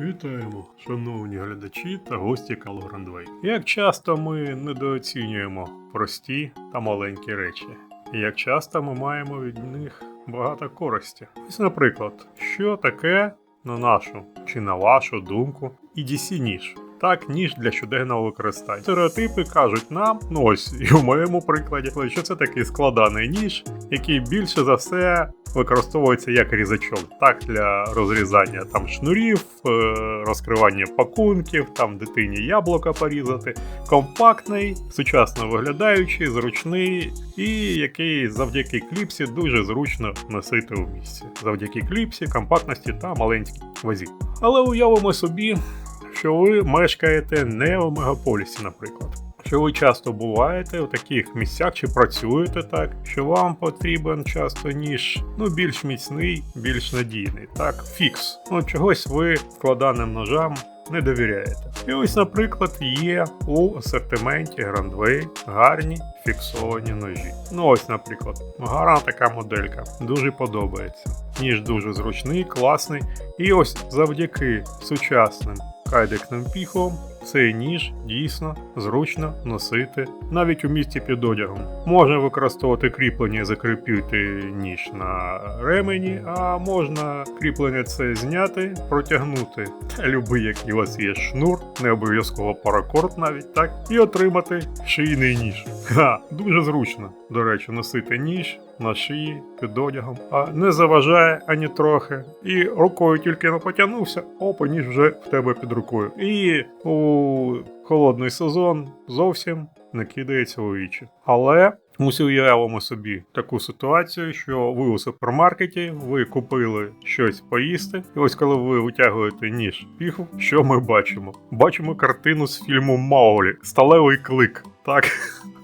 Вітаємо, шановні глядачі та гості Калграндвей. Як часто ми недооцінюємо прості та маленькі речі, і як часто ми маємо від них багато користі. Ось, наприклад, що таке, на нашу чи на вашу думку, EDC ніж. Так, ніж для щоденного використання. Стереотипи кажуть нам, ну ось і в моєму прикладі, що це такий складаний ніж, який більше за все використовується як різачок, так для розрізання там шнурів, е, розкривання пакунків, там дитині яблука порізати. Компактний, сучасно виглядаючий, зручний і який завдяки кліпсі дуже зручно носити у місці. Завдяки кліпсі, компактності та маленькій вазі. Але уявимо собі, що ви мешкаєте не у мегаполісі, наприклад. Що ви часто буваєте у таких місцях чи працюєте так, що вам потрібен часто ніж ну більш міцний, більш надійний, так, фікс. Ну чогось ви складаним ножам не довіряєте. І ось, наприклад, є у асортименті Grandway гарні фіксовані ножі. Ну ось, наприклад, гарна така моделька, дуже подобається. Ніж дуже зручний, класний. І ось завдяки сучасним кайдексним піхом цей ніж дійсно зручно носити навіть у місті під одягом. Можна використовувати кріплення і закріпити ніж на ремені, а можна кріплення це зняти, протягнути та любий, який у вас є шнур, не обов'язково паракорд навіть так, і отримати шийний ніж. Ха, дуже зручно, до речі, носити ніж на шиї під одягом, а не заважає ані трохи. І рукою тільки не потягнувся, опа, ніж вже в тебе під рукою. І у холодний сезон зовсім не кидається у вічі. Але Усі уявимо собі таку ситуацію, що ви у супермаркеті, ви купили щось поїсти, і ось коли ви витягуєте ніж піху, що ми бачимо? Бачимо картину з фільму Маулі Сталевий клик. Так.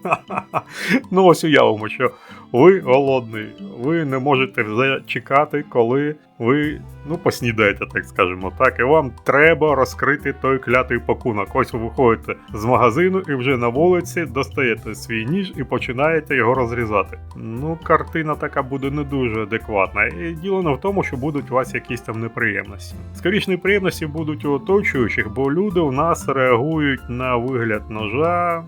ну ось уявимо, що ви голодний, ви не можете зачекати, коли ви ну поснідаєте, так скажемо так, і вам треба розкрити той клятий пакунок. Ось ви виходите з магазину і вже на вулиці достаєте свій ніж і починаєте його розрізати. Ну, картина така буде не дуже адекватна. І діло не в тому, що будуть у вас якісь там неприємності. Скоріше, неприємності будуть у оточуючих, бо люди у нас реагують на вигляд ножа.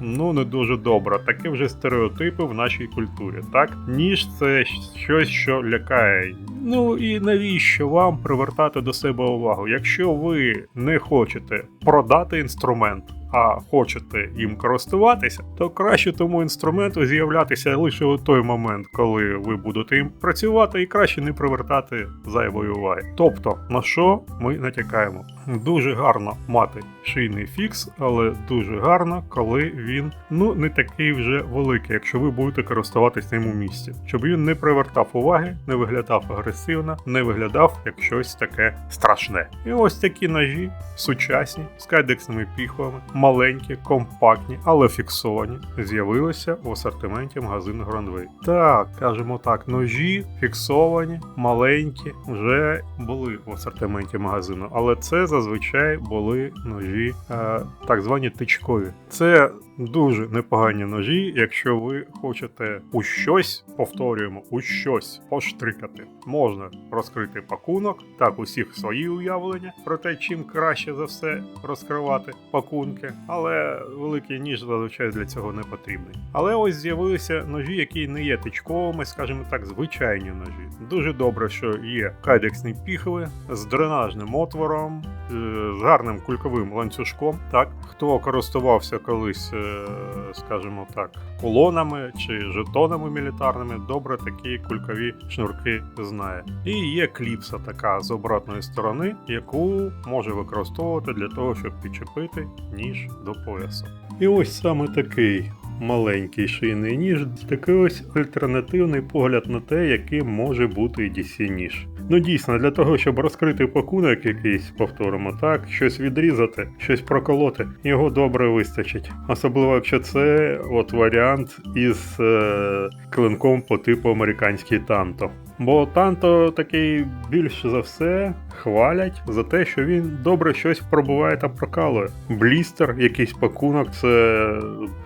Ну, не дуже добре. Такі вже стереотипи в нашій культурі. Так, ніж це щось, що лякає. Ну і навіщо вам привертати до себе увагу? Якщо ви не хочете продати інструмент, а хочете їм користуватися, то краще тому інструменту з'являтися лише у той момент, коли ви будете їм працювати, і краще не привертати зайвої уваги. Тобто, на що ми натякаємо? Дуже гарно мати шийний фікс, але дуже гарно, коли він ну не такий вже великий, якщо ви будете користуватись ним у місті, щоб він не привертав уваги, не виглядав агресивно, не виглядав як щось таке страшне. І ось такі ножі сучасні з кайдексними піхвами маленькі, компактні, але фіксовані, з'явилися в асортименті магазину Грандвей. Так, кажемо так, ножі фіксовані, маленькі, вже були в асортименті магазину, але це зазвичай були ножі е, так звані тичкові. Це дуже непогані ножі, якщо ви хочете у щось, повторюємо, у щось поштрикати. Можна розкрити пакунок, так усіх свої уявлення про те, чим краще за все розкривати пакунки, але великий ніж зазвичай для цього не потрібний. Але ось з'явилися ножі, які не є тичковими, скажімо так, звичайні ножі. Дуже добре, що є кайдексні піхви з дренажним отвором, з гарним кульковим ланцюжком. Так, хто користувався колись, е, скажімо так, колонами чи жетонами мілітарними, добре такі кулькові шнурки знає. І є кліпса така з обратної сторони, яку може використовувати для того, щоб підчепити ніж до пояса. І ось саме такий маленький шийний ніж, такий ось альтернативний погляд на те, яким може бути DC ніж. Ну дійсно, для того, щоб розкрити пакунок якийсь, повторимо так, щось відрізати, щось проколоти, його добре вистачить. Особливо, якщо це от варіант із е, клинком по типу американський танто. Бо танто такий більш за все хвалять за те, що він добре щось пробуває та прокалує. Блістер, якийсь пакунок це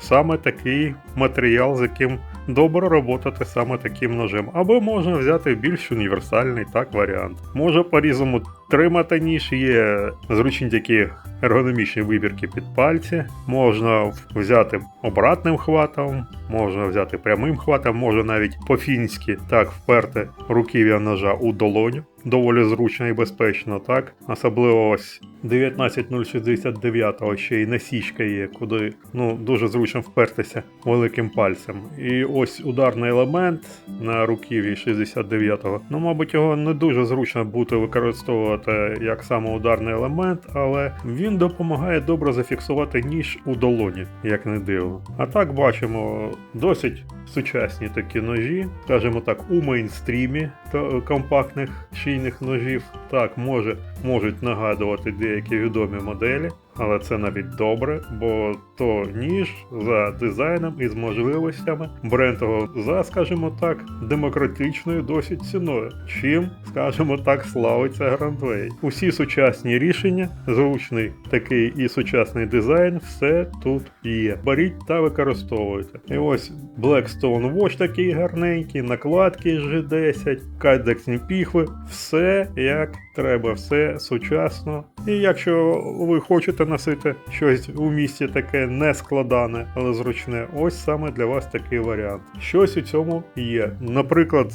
саме такий матеріал, з яким добре роботати саме таким ножем. Або можна взяти більш універсальний так варіант. Може по-різному тримати ніж, є зручні такі ергономічні вибірки під пальці. Можна взяти обратним хватом, можна взяти прямим хватом, можна навіть по-фінськи так вперти руків'я ножа у долоню доволі зручно і безпечно, так? Особливо ось 19069 ще й насічка є, куди ну, дуже зручно впертися великим пальцем. І ось ударний елемент на руків'ї 69-го. Ну, мабуть, його не дуже зручно бути використовувати як самоударний елемент, але він допомагає добре зафіксувати ніж у долоні, як не дивно. А так бачимо досить сучасні такі ножі, скажімо так, у мейнстрімі е, компактних. 6 стійних ножів так може, можуть нагадувати деякі відомі моделі але це навіть добре, бо то ніж за дизайном і з можливостями брендового за, скажімо так, демократичною досить ціною. Чим, скажімо так, славиться Grandway. Усі сучасні рішення, зручний такий і сучасний дизайн, все тут є. Беріть та використовуйте. І ось Blackstone Watch такий гарненький, накладки G10, кайдексні піхви, все як треба, все сучасно. І якщо ви хочете носити щось у місті таке не складане, але зручне, ось саме для вас такий варіант. Щось у цьому є. Наприклад,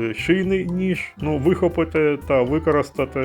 е, шийний ніж, ну вихопити та використати,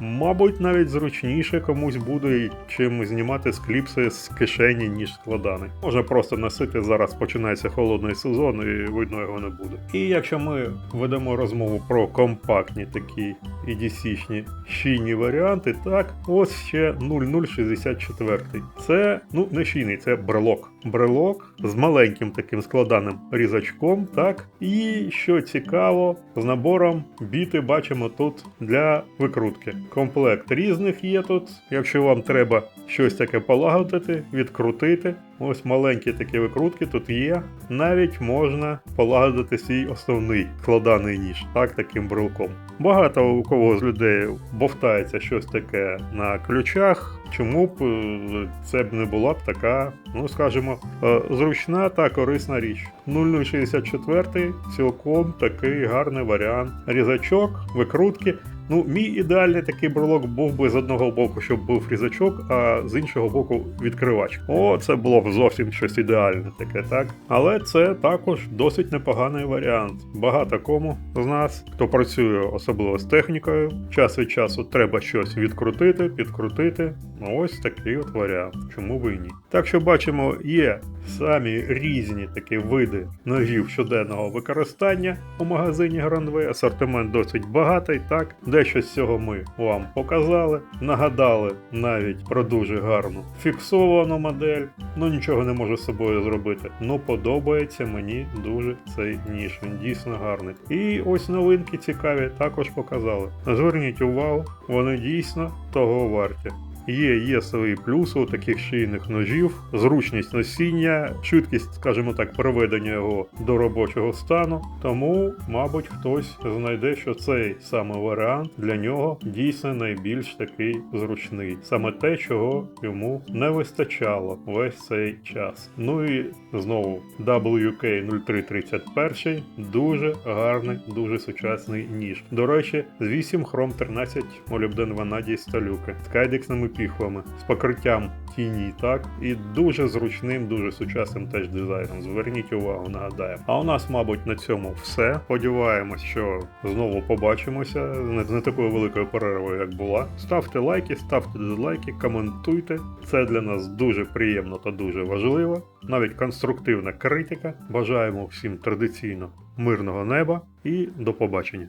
мабуть, навіть зручніше комусь буде, чим знімати з кліпси з кишені, ніж складаний. Можна просто носити зараз починається холодний сезон і видно його не буде. І якщо ми ведемо розмову про компактні такі EDC-шні шийні варіанти, так, ось ще 0064. Це ну не шийний, це брелок. Брелок з маленьким таким складаним різачком, так. І що цікаво, з набором біти бачимо тут для викрутки. Комплект різних є тут. Якщо вам треба щось таке полагодити, відкрутити. Ось маленькі такі викрутки тут є. Навіть можна полагодити свій основний складаний ніж, так, таким брелком. Багато у кого з людей бовтається щось таке на ключах. Чому б е, це б не була б така, ну скажімо, е, зручна та корисна річ. 0064 цілком такий гарний варіант. Різачок, викрутки. Ну, мій ідеальний такий брелок був би з одного боку, щоб був різачок, а з іншого боку відкривач. О, це було б зовсім щось ідеальне таке, так? Але це також досить непоганий варіант. Багато кому з нас, хто працює особливо з технікою, час від часу треба щось відкрутити, підкрутити. Ну, Ось такий от варіант. Чому і ні? Так що бачимо, є самі різні такі види ножів щоденного використання у магазині Grandway. Асортимент досить багатий, так. Дещо з цього ми вам показали, нагадали навіть про дуже гарну фіксовану модель. Ну нічого не можу з собою зробити. Ну подобається мені дуже цей ніж. Він дійсно гарний. І ось новинки цікаві також показали. Зверніть увагу, вони дійсно того варті. Є, є свої плюси у таких шийних ножів, зручність носіння, швидкість, скажімо так, приведення його до робочого стану. Тому, мабуть, хтось знайде, що цей саме варіант для нього дійсно найбільш такий зручний. Саме те, чого йому не вистачало весь цей час. Ну і знову WK0331 дуже гарний, дуже сучасний ніж. До речі, з 8 хром 13 молібден ванадій сталюки з кайдексними піхвами, з покриттям тіні, так і дуже зручним, дуже сучасним теж дизайном. Зверніть увагу, нагадаємо. А у нас, мабуть, на цьому все. Сподіваємось, що знову побачимося з не такою великою перервою, як була. Ставте лайки, ставте дизлайки, коментуйте. Це для нас дуже приємно та дуже важливо. Навіть конструктивна критика. Бажаємо всім традиційно мирного неба і до побачення.